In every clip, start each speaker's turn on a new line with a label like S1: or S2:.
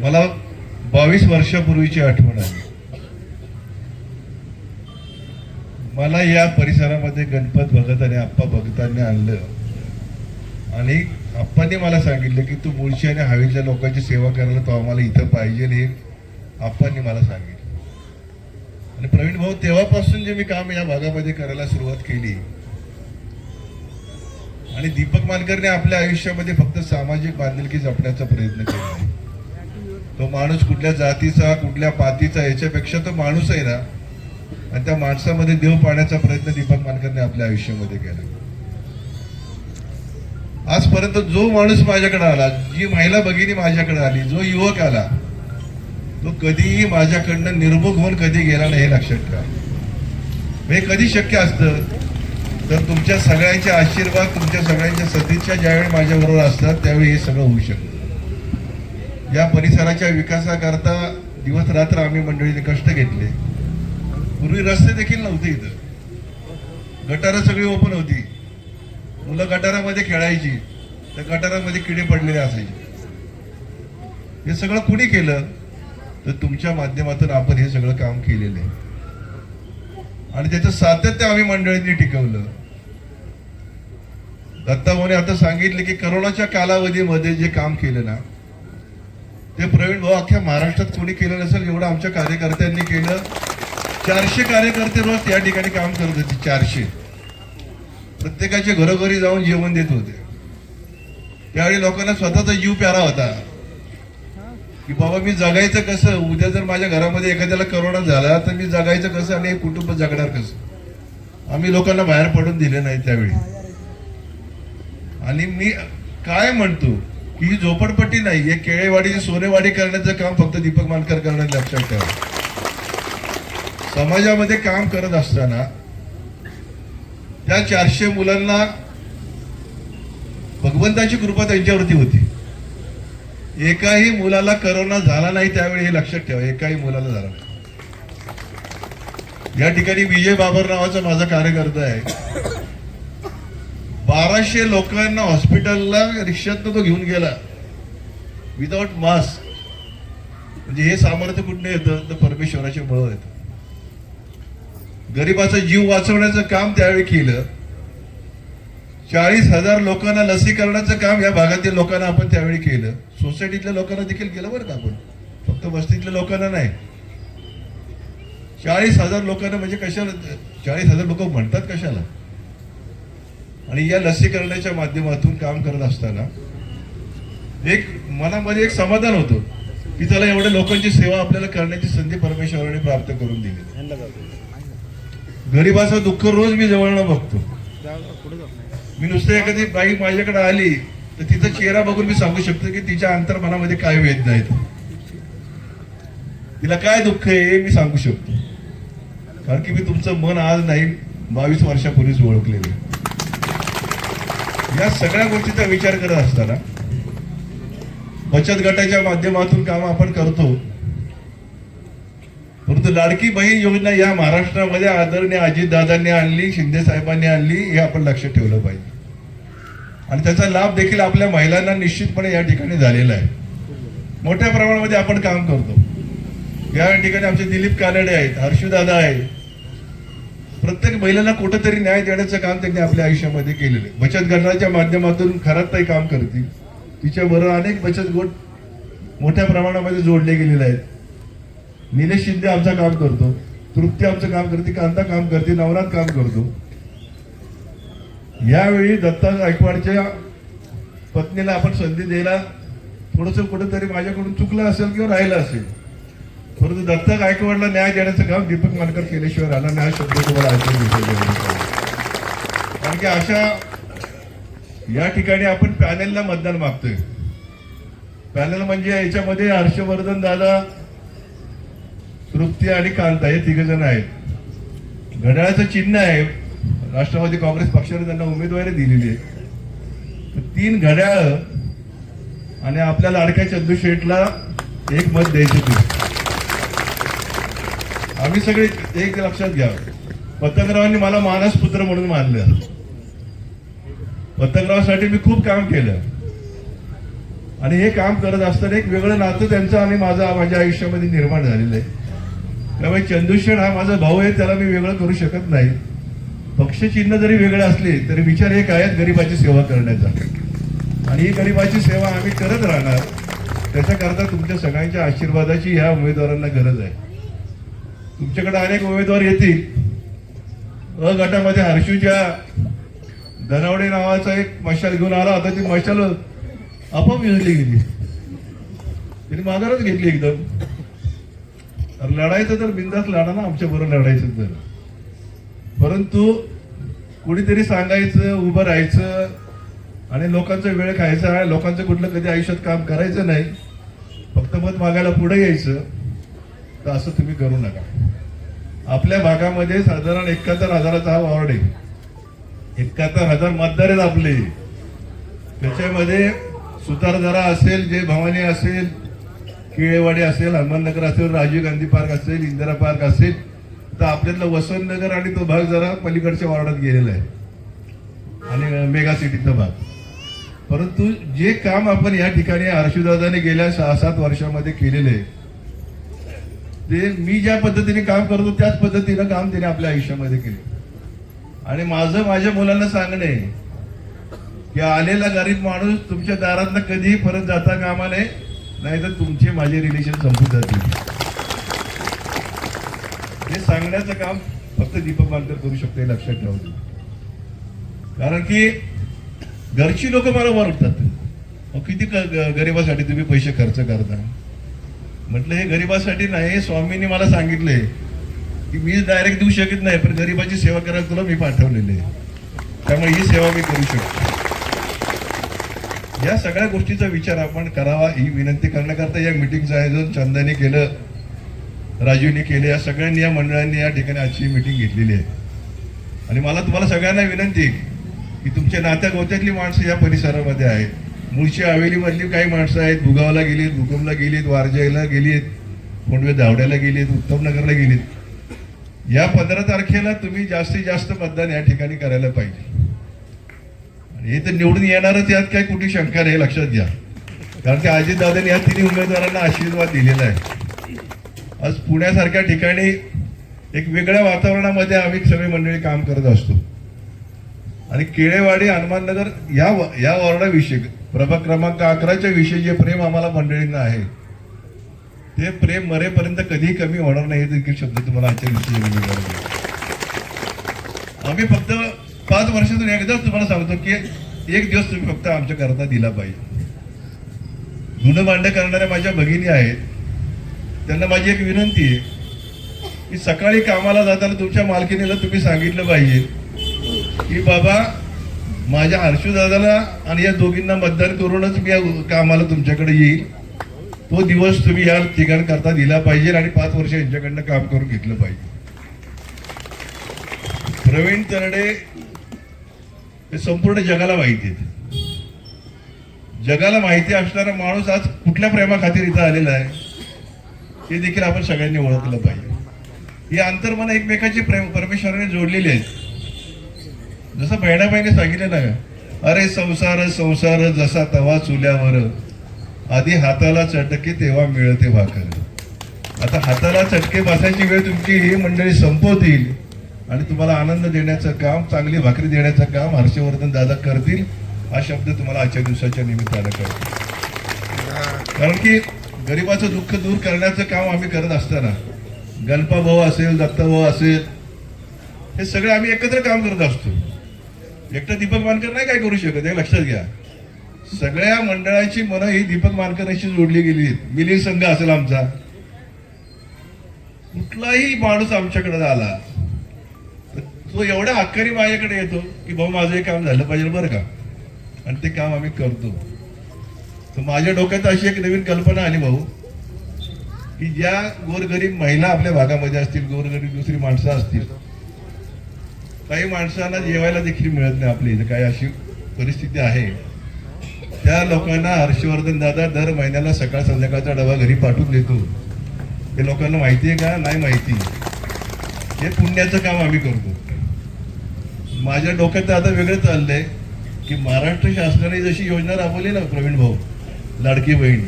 S1: मला बावीस वर्षापूर्वीची आठवण आली मला या परिसरामध्ये गणपत भगत आणि आप्पा भगतांनी आणलं. आणि आप्पांनी मला सांगितलं की तू मुळशी आणि हवेच्या लोकांची सेवा करायला तो आम्हाला इथं पाहिजे हे आप्पांनी मला सांगितलं. आणि प्रवीण भाऊ तेव्हापासून जे मी काम या भागामध्ये करायला सुरुवात केली आणि दीपक मानकरने आपल्या आयुष्यामध्ये फक्त सामाजिक बांधिलकी जपण्याचा प्रयत्न केला. आहे तो माणूस कुठल्या जातीचा कुठल्या पातीचा याच्यापेक्षा तो माणूस आहे ना आणि त्या माणसामध्ये देव पाण्याचा प्रयत्न दीपक मानकरने आपल्या आयुष्यामध्ये केला. आजपर्यंत जो माणूस माझ्याकडे आला जी महिला भगिनी माझ्याकडे आली जो युवक आला तो कधीही माझ्याकडनं निर्मुख होऊन कधी गेला नाही हे लक्षात ठेवा. हे कधी शक्य असतं? तर तुमच्या सगळ्यांचे आशीर्वाद तुमच्या सगळ्यांच्या सदिच्छा ज्यावेळी माझ्याबरोबर असतात त्यावेळी हे सगळं होऊ शकतं. या परिसराच्या विकासाकरता दिवस रात्र आम्ही मंडळीने कष्ट घेतले. पूर्वी रस्ते देखील नव्हते इथं. गटारं सगळी ओपन होती. मुलं गटारामध्ये खेळायची. त्या गटारामध्ये किडे पडलेले असायचे. हे सगळं कुणी केलं? तर तुमच्या माध्यमातून आपण हे सगळं काम केलेलं. आहे आणि त्याचं सातत्य आम्ही मंडळींनी टिकवलं. दत्ताभाऊने आता सांगितले की करोनाच्या कालावधीमध्ये जे काम केलं ना ते प्रवीण भाऊ अख्ख्या महाराष्ट्रात कोणी केलं नसेल एवढं आमच्या कार्यकर्त्यांनी केलं. चारशे कार्यकर्ते रोज त्या ठिकाणी काम करत होते चारशे. प्रत्येकाच्या घरोघरी जाऊन जेवण देत होते. त्यावेळी लोकांना स्वतःचा जीव प्यारा होता. की बाबा मी जगायचं कसं? उद्या जर माझ्या घरामध्ये एखाद्याला करोना झाला तर मी जगायचं कसं आणि हे कुटुंब जगणार कसं? आम्ही लोकांना बाहेर पडून दिले नाही त्यावेळी. आणि मी काय म्हणतो? ही झोपडपट्टी नाही हे केळेवाडी सोनेवाडी करण्याचं काम फक्त दीपक मानकर करणं लक्षात ठेवा. समाजामध्ये काम करत असताना त्या चारशे मुलांना भगवंताची कृपा त्यांच्यावरती होती. एकाही मुलाला करोना झाला नाही त्यावेळी हे लक्षात ठेवा एकाही मुलाला झाला नाही. या ठिकाणी विजय बाबर नावाचा माझा कार्यकर्ता आहे. बाराशे लोकांना हॉस्पिटलला रिक्षातनं तो घेऊन गेला. विदाउट मास्क म्हणजे हे सामर्थ्य कुठनं येतं? तर परमेश्वराच्या मुळे येतं गरिबाचा जीव वाचवण्याचं काम त्यावेळी केलं. चाळीस हजार लोकांना लसीकरणाचं काम या भागातील लोकांना आपण त्यावेळी केलं. सोसायटीतल्या लोकांना देखील केलं बरं का आपण. फक्त वस्तीतल्या लोकांना नाही. चाळीस हजार लोकांना म्हणजे कशाला? चाळीस हजार लोक म्हणतात कशाला? आणि या लसीकरणाच्या माध्यमातून काम करत असताना एक मनामध्ये एक समाधान होतं की त्याला एवढ्या लोकांची सेवा आपल्याला करण्याची संधी परमेश्वराने प्राप्त करून दिली. गरीबाचा दुःख रोज मी जवळनं बघतो. मी नुसतं एखादी बाई माझ्याकडे आली तर तिचा चेहरा बघून मी सांगू शकतो की तिच्या अंतर्मनामध्ये काय वेदना आहेत. तिला काय दुःख आहे हे मी सांगू शकतो. कारण की मी तुमचं मन आज नाही बावीस वर्षापूर्वीच ओळखलेलं आहे. या सगळ्या गोष्टीचा विचार करत असताना बचत गटाच्या माध्यमातून काम आपण करतो. परंतु लाडकी बहीण योजना या महाराष्ट्रामध्ये आदरणीय अजितदादांनी आणली शिंदे साहेबांनी आणली हे आपण लक्षात ठेवलं पाहिजे. आणि त्याचा लाभ देखील आपल्या महिलांना निश्चितपणे या ठिकाणी झालेला आहे. मोठ्या प्रमाणामध्ये आपण काम करतो. या ठिकाणी आमचे दिलीप कानडे आहेत हर्षदादा आहे प्रत्येक महिलेला कुठंतरी न्याय देण्याचं काम त्यांनी आपल्या आयुष्यामध्ये केलेलं आहे. बचत गटाच्या माध्यमातून खरात ताई काम करतील. तिच्याबरोबर अनेक बचत गट मोठ्या प्रमाणामध्ये जोडले गेलेले आहेत. निलेश शिंदे आमचं काम करतो. तृप्ती आमचं काम करते. कांता काम करते. नवरात काम करतो. यावेळी दत्ता गायकवाडच्या पत्नीला आपण संधी द्यायला थोडंसं कुठंतरी माझ्याकडून चुकलं असेल किंवा राहिलं असेल. परंतु दत्ता गायकवाडला न्याय देण्याचं काम दीपक मानकर केल्याशिवाय राहणार नाही हा शब्द तुम्हाला ऐकून कारण की अशा या ठिकाणी आपण पॅनेलला मतदान मागतोय. पॅनल म्हणजे याच्यामध्ये हर्षवर्धन दादा तृप्ती आणि कांता हे तिघ जण आहेत. घड्याळाचं चिन्ह आहे. राष्ट्रवादी काँग्रेस पक्षाने त्यांना उमेदवारी दिलेली आहे. तर तीन घड्याळ आणि आपल्या लाडक्या चंदू शेठला एक मत द्यायचं आम्ही सगळे एक लक्षात घ्या. पतंगरावांनी मला मानस पुत्र म्हणून मानलं. पतंगरावासाठी मी खूप काम केलं. आणि हे काम करत असताना एक वेगळं नातं त्यांचं आणि माझं माझ्या आयुष्यामध्ये निर्माण झालेलं आहे. त्यामुळे चंदूषण हा माझा भाऊ आहे त्याला मी वेगळं करू शकत नाही. पक्षचिन्ह जरी वेगळं असले तरी विचार एक आहेत गरिबाची सेवा करण्याचा. आणि ही गरिबाची सेवा आम्ही करत राहणार. त्याच्याकरता तुमच्या सगळ्यांच्या आशीर्वादाची ह्या उमेदवारांना गरज आहे. तुमच्याकडे अनेक उमेदवार येतील. अ गटामध्ये हर्षूच्या धनावडे नावाचा एक मशाल घेऊन आला होता. ती मशाल आपोआप विजली गेली. तिने माघारच घेतली एकदम. तर लढायचं तर बिंदास लढा ना आमच्या बरोबर लढायचं तर. परंतु कुणीतरी सांगायचं उभं राहायचं आणि लोकांचा वेळ खायचा लोकांचं कुठलं कधी आयुष्यात काम करायचं नाही. फक्त मत मागायला पुढे यायचं. तर असं तुम्ही करू नका. आपल्या भागामध्ये साधारण एकाहत्तर हजाराचा हा वॉर्ड आहे. एकाहत्तर हजार मतदार आहेत आपले. त्याच्यामध्ये सुतारदरा असेल जे भवानी असेल केळेवाडी असेल हनुमाननगर असेल राजीव गांधी पार्क असेल इंदिरा पार्क असेल तर आपल्यातला वसंतनगर आणि तो भाग जरा पलीकडच्या वॉर्डात गेलेला आहे. आणि मेगा सिटीचा भाग. परंतु जे काम आपण या ठिकाणी हर्षदादाने गेल्या सहा सात वर्षामध्ये केलेले आहे ते मी ज्या पद्धतीने काम करतो त्याच पद्धतीनं काम तिने आपल्या आयुष्यामध्ये केले. आणि माझं माझ्या मुलांना सांगणे की आलेला गरीब माणूस तुमच्या दारातनं कधीही परत जाता कामा नये नाहीतर तुमचे माझे रिलेशन संपून जातील. हे सांगण्याचं काम फक्त दीपक मानकर करू शकते लक्षात ठेवा. कारण की घरची लोक मला ओरडतात. उठतात किती गरिबासाठी तुम्ही पैसे खर्च करता? म्हटलं हे गरिबासाठी नाही स्वामींनी मला सांगितले की मी डायरेक्ट देऊ शकत नाही पण गरिबाची सेवा करायला तुला मी पाठवलेले त्यामुळे ही सेवा मी करू शकतो. या सगळ्या गोष्टीचा विचार आपण करावा ही विनंती करण्याकरता या मिटिंगचं आयोजन चंदाने केलं राजूने केलं या सगळ्यांनी या मंडळांनी या ठिकाणी आजची मिटिंग घेतलेली आहे. आणि मला तुम्हाला सगळ्यांना विनंती की तुमच्या नात्या गोत्यातली माणसं या परिसरामध्ये आहेत. मुळशी हवेलीमधली काही माणसं आहेत भुगावला गेलीत भूकंपला गेलीत वारजाईला गेलीत कोणवे धावड्याला गेलीत उत्तमनगरला गेलीत. या पंधरा तारखेला तुम्ही जास्तीत जास्त मतदान या ठिकाणी करायला पाहिजे. आणि हे तर निवडून येणारच यात काही कुठे शंका नाही लक्षात घ्या. कारण की अजितदादांनी या तिन्ही उमेदवारांना आशीर्वाद दिलेला आहे. आज पुण्यासारख्या ठिकाणी एक वेगळ्या वातावरणामध्ये आम्ही सगळे मंडळी काम करत असतो. आणि केळेवाडी हनुमाननगर या या वॉर्डाविषयी प्रभाग क्रमांक अकराच्या विषयी जे प्रेम आम्हाला मंडळींना आहे ते प्रेम मरेपर्यंत कधीही कमी होणार नाही हे देखील शब्द तुम्हाला आजच्या विषयी आम्ही फक्त पाच वर्षातून एकदाच तुम्हाला सांगतो की एक दिवस तुम्ही फक्त आमच्या करता दिला पाहिजे. गुन्हे मांड करणाऱ्या माझ्या भगिनी आहेत त्यांना माझी एक विनंती आहे की सकाळी कामाला जाताना तुमच्या मालकीनीला तुम्ही सांगितलं पाहिजे की बाबा माझ्या दादाला आणि या दोघींना मतदान करूनच मी या कामाला तुमच्याकडे येईल. तो दिवस तुम्ही या ठिकाण करता दिला पाहिजे आणि पाच वर्ष यांच्याकडनं काम करून घेतलं पाहिजे. प्रवीण तरडे हे संपूर्ण जगाला माहिती आहेत. जगाला माहिती असणारा माणूस आज कुठल्या प्रेमाखातीर इथं आलेला आहे हे देखील आपण सगळ्यांनी ओळखलं पाहिजे. ही अंतर्मन एकमेकाची प्रेम परमेश्वराने जोडलेली आहेत. जसं बहिणाबाईने सांगितलं ना अरे संसार संसार जसा तवा चुल्यावर आधी हाताला चटके तेव्हा मिळते भाकर. आता हाताला चटके बसायची वेळ तुमची ही मंडळी संपवतील आणि तुम्हाला आनंद देण्याचं काम चांगली भाकरी देण्याचं काम हर्षवर्धन दादा करतील हा शब्द तुम्हाला आजच्या दिवसाच्या निमित्तानं करतो कारण की गरिबाचं दुःख दूर करण्याचं काम आम्ही करत असताना गणपा भाऊ असेल दत्ता भाऊ असेल हे सगळे आम्ही एकत्र काम करत असतो. एकटं दीपक मानकर नाही काय करू शकत? हे लक्षात घ्या. सगळ्या मंडळाची मनं ही दीपक मानकरांशी जोडली गेली आहेत. मिलिंद संघ असेल आमचा. कुठलाही माणूस आमच्याकडे आला तर तो एवढ्या हक्कारी माझ्याकडे येतो की भाऊ माझं हे काम झालं पाहिजे बरं का? आणि ते काम आम्ही करतो. तर माझ्या डोक्यात अशी एक नवीन कल्पना आली भाऊ की ज्या गोरगरीब महिला आपल्या भागामध्ये असतील गोरगरीब दुसरी माणसं असतील काही माणसांना जेवायला देखील मिळत नाही आपल्या इथं. काही अशी परिस्थिती आहे. त्या लोकांना हर्षवर्धन दादा दर महिन्याला सकाळ संध्याकाळचा डबा घरी पाठवून देतो. हे लोकांना माहिती आहे का? नाही माहिती. हे पुण्याचं काम आम्ही करतो. माझ्या डोक्यात आता वेगळं चाललंय की महाराष्ट्र शासनाने जशी योजना राबवली ना प्रवीण भाऊ लाडकी बहीण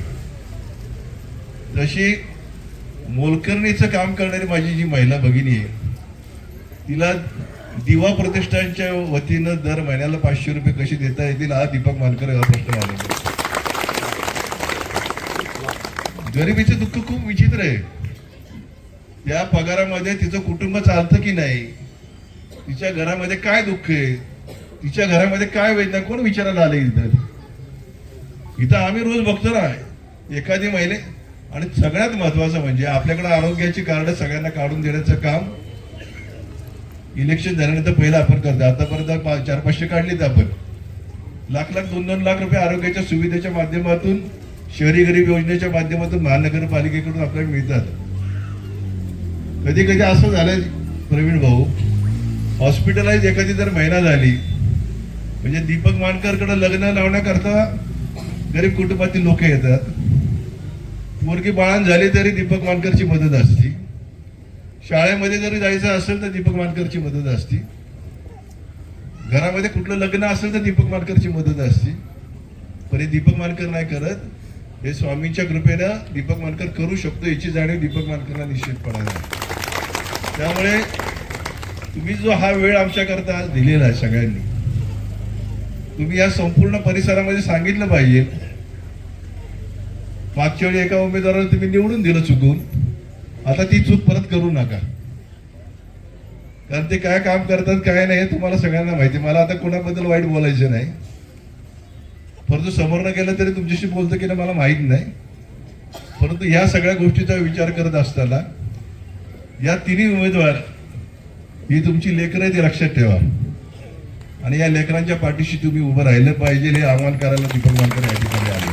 S1: जशी मोलकर्णीचं काम करणारी माझी जी महिला भगिनी आहे तिला दिवा प्रतिष्ठानच्या वतीनं दर महिन्याला पाचशे रुपये कसे देता येतील हा दीपक मानकर हा प्रश्न मानला गरिबीचं दुःख खूप विचित्र आहे. त्या पगारामध्ये तिचं कुटुंब चालतं की नाही? तिच्या घरामध्ये काय दुःख आहे? तिच्या घरामध्ये काय वेदना? कोण विचारायला आले इथं? इथं आम्ही रोज बघतो ना एखादी महिने आणि सगळ्यात महत्वाचं म्हणजे आपल्याकडे आरोग्याची कार्ड सगळ्यांना काढून देण्याचं काम इलेक्शन झाल्यानंतर पहिला आपण करतो आतापर्यंत चार पाचशे काढलीत आपण. लाख लाख दोन दोन लाख रुपये आरोग्याच्या सुविधेच्या माध्यमातून शहरी गरीब योजनेच्या माध्यमातून महानगरपालिकेकडून आपल्याला मिळतात. कधी कधी असं झालंय प्रवीण भाऊ हॉस्पिटलाइज एखादी जर महिना झाली म्हणजे दीपक मानकरकडे लग्न लावण्याकरता गरीब कुटुंबातील लोक येतात. मुलगी बाळान झाली तरी दीपक मानकरची मदत असते. शाळेमध्ये जरी जायचं असेल तर दीपक मानकरची मदत असते. घरामध्ये कुठलं लग्न असेल तर दीपक मानकरची मदत असते. पण हे दीपक मानकर नाही करत. हे स्वामींच्या कृपेनं दीपक मानकर करू शकतो याची जाणीव दीपक मानकरला निश्चितपणाने आहे. त्यामुळे तुम्ही जो हा वेळ आमच्याकरता आज दिलेला आहे सगळ्यांनी तुम्ही या संपूर्ण परिसरामध्ये सांगितलं पाहिजे. मागच्या वेळी एका उमेदवाराला तुम्ही निवडून दिलं चुकून. आता ती चूक परत करू नका. कारण ते काय काम करतात काय नाही हे तुम्हाला सगळ्यांना माहिती. मला आता कोणाबद्दल वाईट बोलायचं नाही. परंतु समोर न गेलं तरी तुमच्याशी बोलतो की नाही मला माहीत नाही. परंतु ह्या सगळ्या गोष्टीचा विचार करत असताना या तिन्ही उमेदवार ही तुमची लेकरं आहे ती लक्षात ठेवा. आणि या लेकरांच्या पाठीशी तुम्ही उभं राहिलं पाहिजे हे आव्हान करायला दीपक मानकर या ठिकाणी आले.